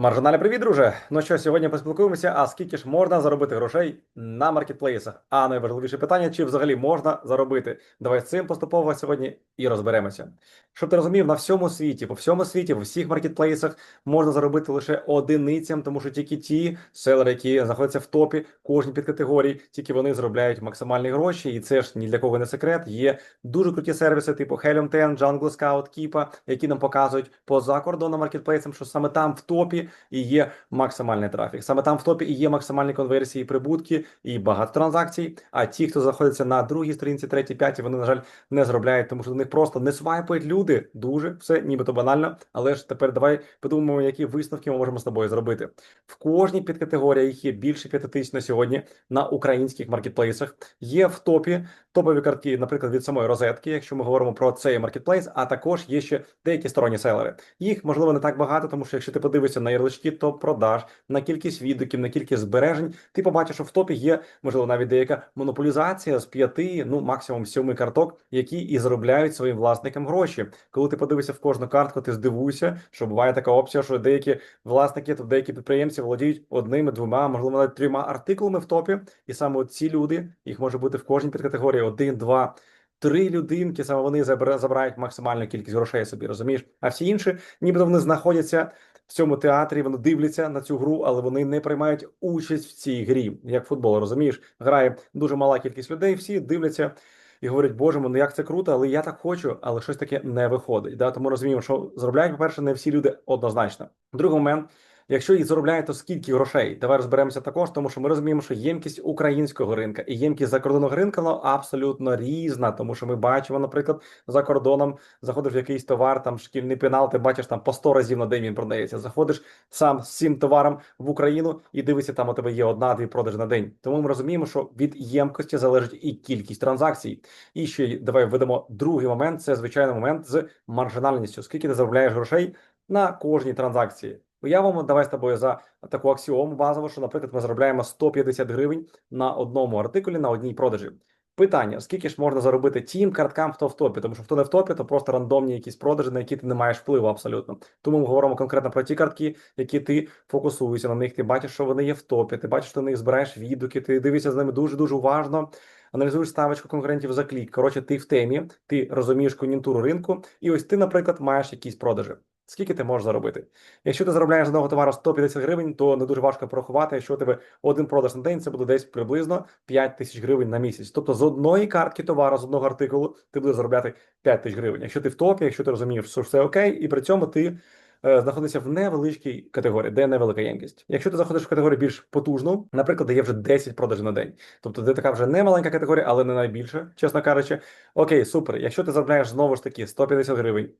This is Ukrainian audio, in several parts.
Маржиналі, привіт, друже! Ну що, сьогодні поспілкуємося, а скільки ж можна заробити грошей на маркетплейсах? А найважливіше питання, чи взагалі можна заробити? Давай з цим поступово сьогодні і розберемося. Щоб ти розумів, на всьому світі, по всьому світі, в усіх маркетплейсах можна заробити лише одиницям, тому що тільки ті селери, які знаходяться в топі кожній підкатегорії, тільки вони заробляють максимальні гроші, і це ж ні для кого не секрет. Є дуже круті сервіси, типу Helium 10, Jungle Scout, Keepa, які нам показують поза кордоном маркетплейсам, що саме там в топі і є максимальний трафік. Саме там в топі і є максимальні конверсії, прибутки і багато транзакцій. А ті, хто знаходиться на другій сторінці, третій, п'ятій, вони на жаль не заробляють, тому що до них просто не свайпають люди. Дуже все, нібито банально. Але ж тепер давай подумаємо, які висновки ми можемо з тобою зробити. В кожній підкатегорії їх є більше п'яти тисяч на сьогодні на українських маркетплейсах. Є в топі топові картки, наприклад, від самої розетки, якщо ми говоримо про цей маркетплейс, а також є ще деякі сторонні селери. Їх можливо не так багато, тому що якщо ти подивишся на ярлички топ продаж, на кількість відгуків, на кількість збережень, ти побачиш, що в топі є можливо навіть деяка монополізація з п'яти, ну максимум сьоми карток, які і заробляють своїм власникам гроші. Коли ти подивишся в кожну картку, ти здивуєшся, що буває така опція, що деякі власники, то деякі підприємці володіють одними, двома, можливо, навіть трьома артикулами в топі, і саме ці люди їх може бути в кожній підкатегорії один, два. Три людинки саме вони забира- забирають максимальну кількість грошей собі, розумієш? А всі інші, нібито вони знаходяться в цьому театрі, вони дивляться на цю гру, але вони не приймають участь в цій грі, як футбол, розумієш? Грає дуже мала кількість людей, всі дивляться і говорять, боже, ну як це круто, але я так хочу, але щось таке не виходить. Да? Тому розуміємо, що заробляють, по-перше, не всі люди однозначно. Другий момент. Якщо їх заробляють, то скільки грошей? Давай розберемося також, тому що ми розуміємо, що ємкість українського ринка і ємкість закордонного ринку ну, абсолютно різна, тому що ми бачимо, наприклад, за кордоном заходиш в якийсь товар, там шкільний пенал, ти бачиш там по 100 разів на день він продається. Заходиш сам з цим товаром в Україну і дивишся, там у тебе є одна-дві продажі на день. Тому ми розуміємо, що від ємкості залежить і кількість транзакцій. І ще давай введемо другий момент. Це звичайний момент з маржинальністю. Скільки ти заробляєш грошей на кожній транзакції? Уявимо, давай з тобою за таку аксіому базову, що, наприклад, ми заробляємо 150 гривень на одному артикулі на одній продажі. Питання: скільки ж можна заробити тим карткам, хто в топі? Тому що хто не в топі, то просто рандомні якісь продажі, на які ти не маєш впливу абсолютно. Тому ми говоримо конкретно про ті картки, які ти фокусуєшся на них. Ти бачиш, що вони є в топі. Ти бачиш, що на них збираєш відгуки, ти дивишся з ними дуже дуже уважно. Аналізуєш ставочку конкурентів за клік. Коротше, ти в темі, ти розумієш кон'юнктуру ринку, і ось ти, наприклад, маєш якісь продажі. Скільки ти можеш заробити? Якщо ти заробляєш з одного товару 150 гривень, то не дуже важко порахувати. Якщо у тебе один продаж на день, це буде десь приблизно 5 тисяч гривень на місяць. Тобто з одної картки товару, з одного артикулу, ти будеш заробляти 5 тисяч гривень. Якщо ти в топі, якщо ти розумієш, що все окей, і при цьому ти е, знаходишся в невеличкій категорії, де невелика ємкість. Якщо ти заходиш в категорію більш потужну, наприклад, де є вже 10 продажів на день, тобто де така вже не маленька категорія, але не найбільша, чесно кажучи. Окей, супер. Якщо ти заробляєш знову ж таки 150 гривень.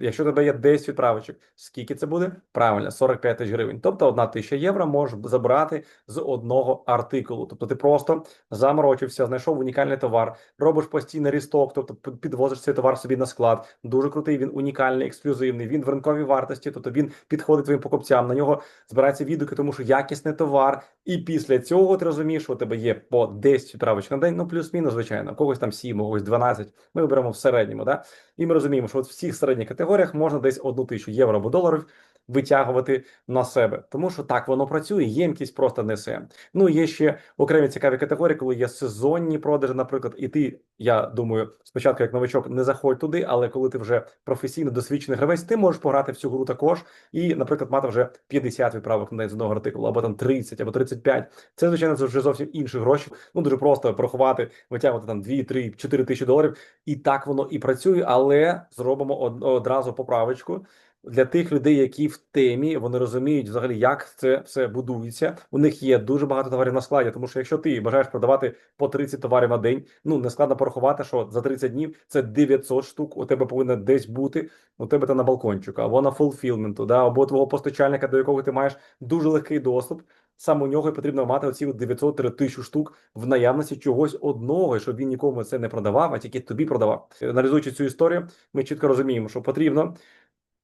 Якщо тебе є 10 відправочок, скільки це буде? Правильно, 45 тисяч гривень. Тобто одна тисяча євро можеш забрати з одного артикулу. Тобто ти просто заморочився, знайшов унікальний товар, робиш постійний рісток, тобто підвозиш цей товар собі на склад. Дуже крутий, він унікальний, ексклюзивний. Він в ринковій вартості, тобто він підходить твоїм покупцям. На нього збираються відгуки, тому що якісний товар. І після цього ти розумієш, що у тебе є по 10 відправочок на день, ну плюс-мінус, звичайно, когось там 7, у когось 12. Ми беремо в середньому, да? І ми розуміємо, що от всіх середніх категоріях можна десь одну тисячу євро або доларів витягувати на себе, тому що так воно працює, ємкість просто несе. Ну є ще окремі цікаві категорії, коли є сезонні продажі, наприклад, і ти, я думаю, спочатку як новичок не заходь туди, але коли ти вже професійно досвідчений гравець, ти можеш пограти в цю гру також і, наприклад, мати вже 50 відправок на день з одного артикулу, або там 30, або 35. Це звичайно це вже зовсім інші гроші. Ну дуже просто порахувати, витягувати там 2, 3, 4 тисячі доларів, і так воно і працює, але зробимо од- одразу поправочку. Для тих людей, які в темі, вони розуміють взагалі, як це все будується. У них є дуже багато товарів на складі. Тому що якщо ти бажаєш продавати по 30 товарів на день, ну не складно порахувати, що за 30 днів це 900 штук. У тебе повинно десь бути. У тебе та на балкончику, або на фулфілменту, да, або твого постачальника, до якого ти маєш дуже легкий доступ. Саме у нього потрібно мати оці 900-1000 штук в наявності чогось одного, щоб він нікому це не продавав, а тільки тобі продавав. Аналізуючи цю історію, ми чітко розуміємо, що потрібно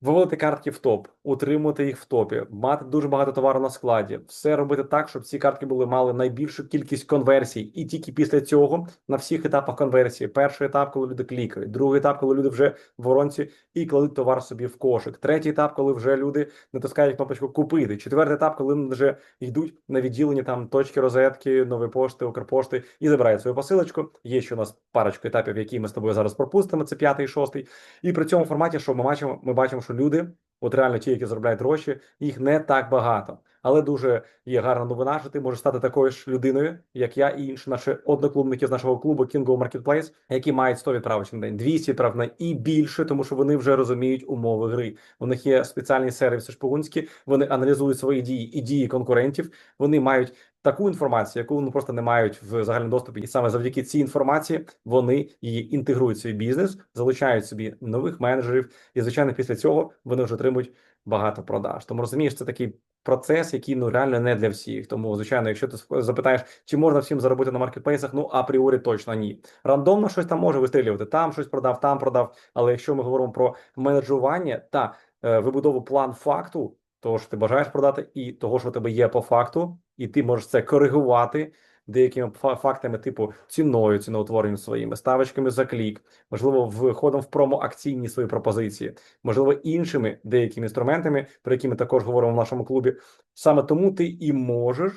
Виводити картки в топ, утримувати їх в топі, мати дуже багато товару на складі, все робити так, щоб ці картки були мали найбільшу кількість конверсій, і тільки після цього на всіх етапах конверсії. Перший етап, коли люди клікають, другий етап, коли люди вже в воронці і кладуть товар собі в кошик. Третій етап, коли вже люди натискають кнопочку купити. Четвертий етап, коли вже йдуть на відділення там точки розетки, нової пошти, Укрпошти і забирають свою посилочку. Є ще у нас парочку етапів, які ми з тобою зараз пропустимо. Це п'ятий шостий. І при цьому форматі, що ми бачимо, ми бачимо, що люди, от реально ті, які заробляють гроші, їх не так багато. Але дуже є гарна новина, що ти можеш стати такою ж людиною, як я і інші наші одноклубники з нашого клубу Kingo Marketplace, які мають 100 відправок на день, 200 відправок на і більше, тому що вони вже розуміють умови гри. У них є спеціальні сервіси шпигунські, вони аналізують свої дії і дії конкурентів. Вони мають таку інформацію, яку вони просто не мають в загальному доступі, і саме завдяки цій інформації вони її інтегрують в свій бізнес, залучають собі нових менеджерів, і звичайно, після цього вони вже отримують багато продаж. Тому розумієш, це такий процес, який ну реально не для всіх. Тому, звичайно, якщо ти запитаєш, чи можна всім заробити на маркетплейсах, ну апріорі точно ні. Рандомно щось там може вистрілювати. Там щось продав, там продав. Але якщо ми говоримо про менеджування та е, вибудову план факту, того що ти бажаєш продати, і того, що у тебе є по факту, і ти можеш це коригувати деякими фактами, типу ціною, ціноутворенням своїми, ставочками за клік, можливо, входом в промо-акційні свої пропозиції, можливо, іншими деякими інструментами, про які ми також говоримо в нашому клубі. Саме тому ти і можеш.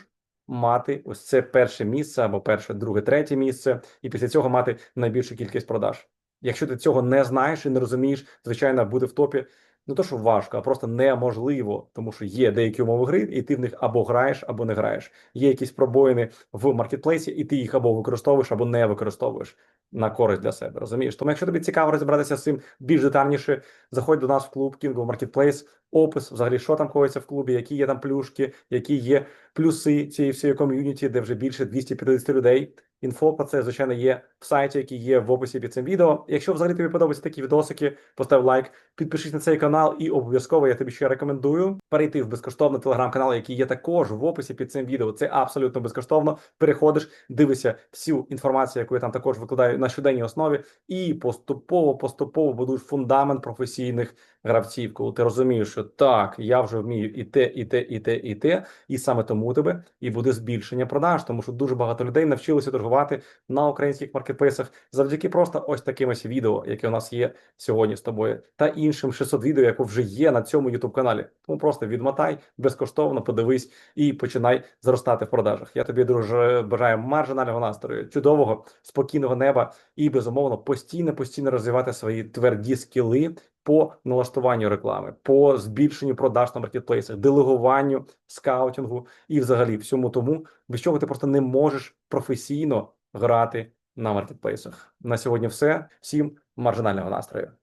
Мати ось це перше місце або перше, друге, третє місце, і після цього мати найбільшу кількість продаж. Якщо ти цього не знаєш і не розумієш, звичайно, буде в топі не то, що важко, а просто неможливо, тому що є деякі умови гри, і ти в них або граєш, або не граєш. Є якісь пробоїни в маркетплейсі, і ти їх або використовуєш, або не використовуєш на користь для себе. Розумієш? Тому, якщо тобі цікаво розібратися з цим більш детальніше, заходь до нас в клуб Kingo Marketplace, опис, взагалі, що там коїться в клубі, які є там плюшки, які є плюси цієї всієї ком'юніті, де вже більше 250 людей. Інфо про це, звичайно, є в сайті, який є в описі під цим відео. Якщо взагалі тобі подобаються такі відосики, постав лайк, підпишись на цей канал, і обов'язково я тобі ще рекомендую перейти в безкоштовний телеграм-канал, який є також в описі під цим відео. Це абсолютно безкоштовно. Переходиш, дивишся всю інформацію, яку я там також викладаю на щоденній основі, і поступово, поступово будуєш фундамент професійних гравців, коли ти розумієш, що так, я вже вмію і те, і те, і те, і те, і саме тому у тебе і буде збільшення продаж, тому що дуже багато людей навчилися торгувати на українських маркетплейсах завдяки просто ось таким ось відео, яке у нас є сьогодні з тобою, та іншим 600 відео, яке вже є на цьому youtube каналі. Тому просто відмотай безкоштовно, подивись і починай зростати в продажах. Я тобі дуже бажаю маржинального настрою, чудового, спокійного неба і безумовно постійно, постійно розвивати свої тверді скіли по налаштуванню реклами, по збільшенню продаж на маркетплейсах, делегуванню, скаутингу і, взагалі, всьому тому, без чого ти просто не можеш професійно грати на маркетплейсах. На сьогодні, все. Всім маржинального настрою.